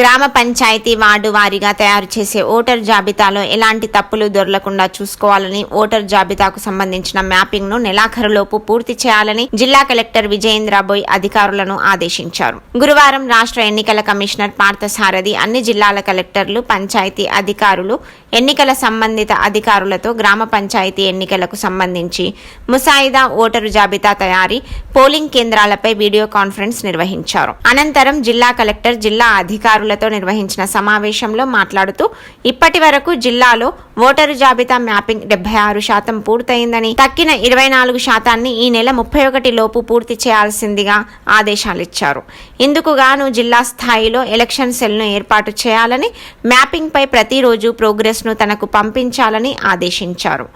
గ్రామ పంచాయతీ వార్డు వారీగా తయారు చేసే ఓటర్ జాబితాలో ఎలాంటి తప్పులు దొరలకుండా చూసుకోవాలని ఓటర్ జాబితాకు సంబంధించిన మ్యాపింగ్ను నెలాఖరులోపు పూర్తి చేయాలని జిల్లా కలెక్టర్ విజయేంద్రబోయ్ అధికారులను ఆదేశించారు. గురువారం రాష్ట్ర ఎన్నికల కమిషనర్ పార్థసారథి అన్ని జిల్లాల కలెక్టర్లు పంచాయతీ అధికారులు ఎన్నికల సంబంధిత అధికారులతో గ్రామ పంచాయతీ ఎన్నికలకు సంబంధించి ముసాయిదా ఓటరు జాబితా తయారీ పోలింగ్ కేంద్రాలపై వీడియో కాన్ఫరెన్స్ నిర్వహించారు. అనంతరం జిల్లా కలెక్టర్ జిల్లా అధికారులతో నిర్వహించిన సమావేశంలో మాట్లాడుతూ ఇప్పటి వరకు జిల్లాలో ఓటరు జాబితా మ్యాపింగ్ డెబ్బై ఆరు శాతం పూర్తయిందని తక్కిన ఇరవై నాలుగు శాతాన్ని ఈ నెల ముప్పై ఒకటి లోపు పూర్తి చేయాల్సిందిగా ఆదేశాలిచ్చారు. ఇందుకు గాను జిల్లా స్థాయిలో ఎలక్షన్ సెల్ను ఏర్పాటు చేయాలని మ్యాపింగ్పై ప్రతిరోజు ప్రోగ్రెస్ను తనకు పంపించాలని ఆదేశించారు.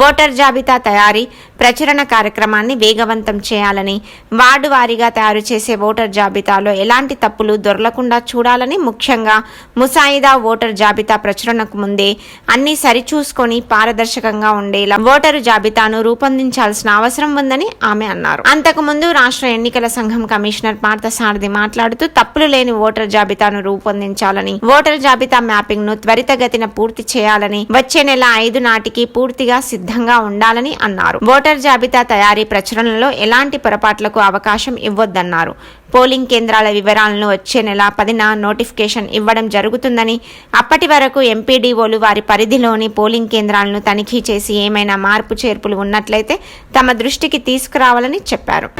ఓటర్ జాబితా తయారీ ప్రచురణ కార్యక్రమాన్ని వేగవంతం చేయాలని వార్డు వారీగా తయారు చేసే ఓటర్ జాబితాలో ఎలాంటి తప్పులు దొరలకుండా చూడాలని ముఖ్యంగా ముసాయిదా ఓటర్ జాబితా ప్రచురణకు ముందే అన్ని సరిచూసుకొని పారదర్శకంగా ఉండేలా ఓటరు జాబితాను రూపొందించాల్సిన అవసరం ఉందని ఆమె అన్నారు. అంతకుముందు రాష్ట్ర ఎన్నికల సంఘం కమిషనర్ పార్థసారథి మాట్లాడుతూ తప్పులు లేని ఓటర్ జాబితాను రూపొందించాలని ఓటర్ జాబితా మ్యాపింగ్ను త్వరితగతిన పూర్తి చేయాలని వచ్చే నెల ఐదు నాటికి పూర్తిగా సిద్ధంగా ఉండాలని అన్నారు. ఓటర్ జాబితా తయారీ ప్రచురణలో ఎలాంటి పొరపాట్లకు అవకాశం ఇవ్వొద్దన్నారు. పోలింగ్ కేంద్రాల వివరాలను వచ్చే నెల పదిన నోటిఫికేషన్ ఇవ్వడం జరుగుతుందని అప్పటి వరకు ఎంపీడీఓలు వారి పరిధిలోని పోలింగ్ కేంద్రాలను తనిఖీ చేసి ఏమైనా మార్పు చేర్పులు ఉన్నట్లయితే తమ దృష్టికి తీసుకురావాలని చెప్పారు.